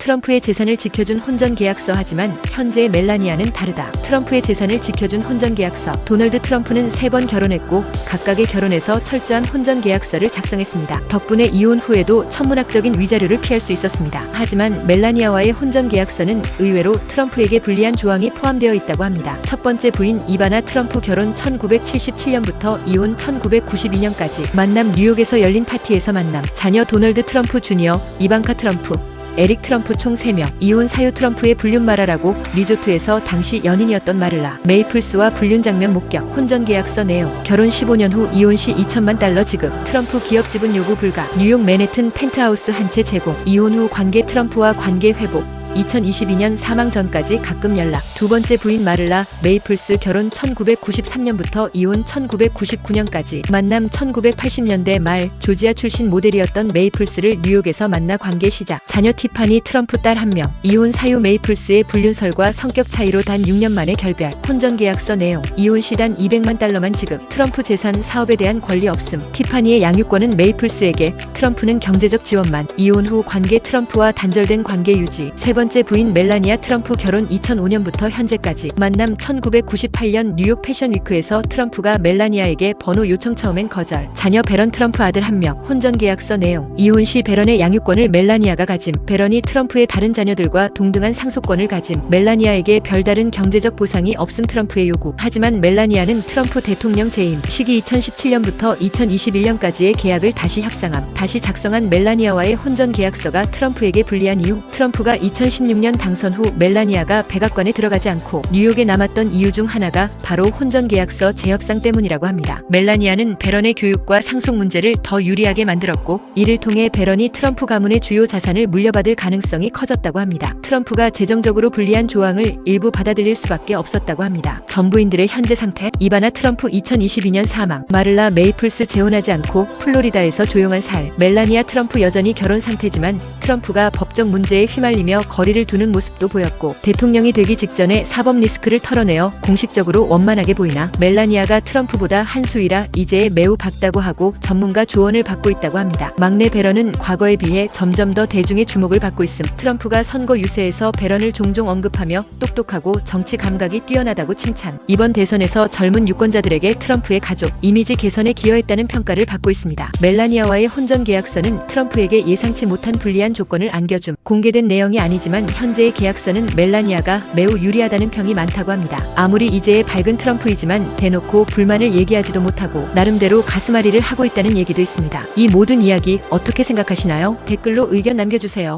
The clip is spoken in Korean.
트럼프의 재산을 지켜준 혼전 계약서 하지만 현재 멜라니아는 다르다. 트럼프의 재산을 지켜준 혼전 계약서. 도널드 트럼프는 세 번 결혼했고 각각의 결혼에서 철저한 혼전 계약서를 작성했습니다. 덕분에 이혼 후에도 천문학적인 위자료를 피할 수 있었습니다. 하지만 멜라니아와의 혼전 계약서는 의외로 트럼프에게 불리한 조항이 포함되어 있다고 합니다. 첫 번째 부인 이바나 트럼프 결혼 1977년부터 이혼 1992년까지 만남 뉴욕에서 열린 파티에서 만남 자녀 도널드 트럼프 주니어 이방카 트럼프 에릭 트럼프 총 3명, 이혼 사유 트럼프의 불륜 마라라고 리조트에서 당시 연인이었던 마를라, 메이플스와 불륜 장면 목격, 혼전 계약서 내용, 결혼 15년 후 이혼 시 2천만 달러 지급, 트럼프 기업 지분 요구 불가, 뉴욕 맨해튼 펜트하우스 한 채 제공, 이혼 후 관계 트럼프와 관계 회복, 2022년 사망 전까지 가끔 연락. 두 번째 부인 마를라 메이플스 결혼 1993년부터 이혼 1999년까지 만남 1980년대 말 조지아 출신 모델이었던 메이플스를 뉴욕에서 만나 관계 시작. 자녀 티파니 트럼프 딸 한 명. 이혼 사유 메이플스의 불륜설과 성격 차이로 단 6년 만에 결별. 혼전 계약서 내용. 이혼 시단 200만 달러만 지급. 트럼프 재산 사업에 대한 권리 없음. 티파니의 양육권은 메이플스에게. 트럼프는 경제적 지원만. 이혼 후 관계 트럼프와 단절된 관계 유지. 세번 째 부인 멜라니아 트럼프 결혼 2005년부터 현재까지 만남 1998년 뉴욕 패션 위크에서 트럼프가 멜라니아에게 번호 요청 처음엔 거절. 자녀 베런 트럼프 아들 한 명. 혼전 계약서 내용. 이혼 시 베런의 양육권을 멜라니아가 가짐. 베런이 트럼프의 다른 자녀들과 동등한 상속권을 가짐. 멜라니아에게 별다른 경제적 보상이 없음 트럼프의 요구. 하지만 멜라니아는 트럼프 대통령 재임 시기 2017년부터 2021년까지의 계약을 다시 협상함. 다시 작성한 멜라니아와의 혼전 계약서가 트럼프에게 불리한 이유. 트럼프가 2016년 당선 후 멜라니아가 백악관에 들어가지 않고 뉴욕에 남았던 이유 중 하나가 바로 혼전 계약서 재협상 때문이라고 합니다. 멜라니아는 베런의 교육과 상속 문제를 더 유리하게 만들었고 이를 통해 베런이 트럼프 가문의 주요 자산을 물려받을 가능성이 커졌다고 합니다. 트럼프가 재정적으로 불리한 조항을 일부 받아들일 수밖에 없었다고 합니다. 전부인들의 현재 상태 이바나 트럼프 2022년 사망 마를라 메이플스 재혼하지 않고 플로리다에서 조용한 살 멜라니아 트럼프 여전히 결혼 상태지만 트럼프가 법적 문제에 휘말리며 거리를 두는 모습도 보였고 대통령이 되기 직전에 사법 리스크를 털어내어 공식적으로 원만하게 보이나 멜라니아가 트럼프보다 한 수위라 이제에 매우 밝다고 하고 전문가 조언을 받고 있다고 합니다. 막내 베런은 과거에 비해 점점 더 대중의 주목을 받고 있음. 트럼프가 선거 유세에서 베런을 종종 언급하며 똑똑하고 정치 감각이 뛰어나다고 칭찬. 이번 대선에서 젊은 유권자들에게 트럼프의 가족 이미지 개선에 기여했다는 평가를 받고 있습니다. 멜라니아와의 혼전 계약서는 트럼프에게 예상치 못한 불리한 조건을 안겨 줌. 공개된 내용이 아니지만 현재의 계약서는 멜라니아가 매우 유리하다는 평이 많다고 합니다. 아무리 이제의 밝은 트럼프이지만 대놓고 불만을 얘기하지도 못하고 나름대로 가슴앓이를 하고 있다는 얘기도 있습니다. 이 모든 이야기 어떻게 생각하시나요? 댓글로 의견 남겨주세요.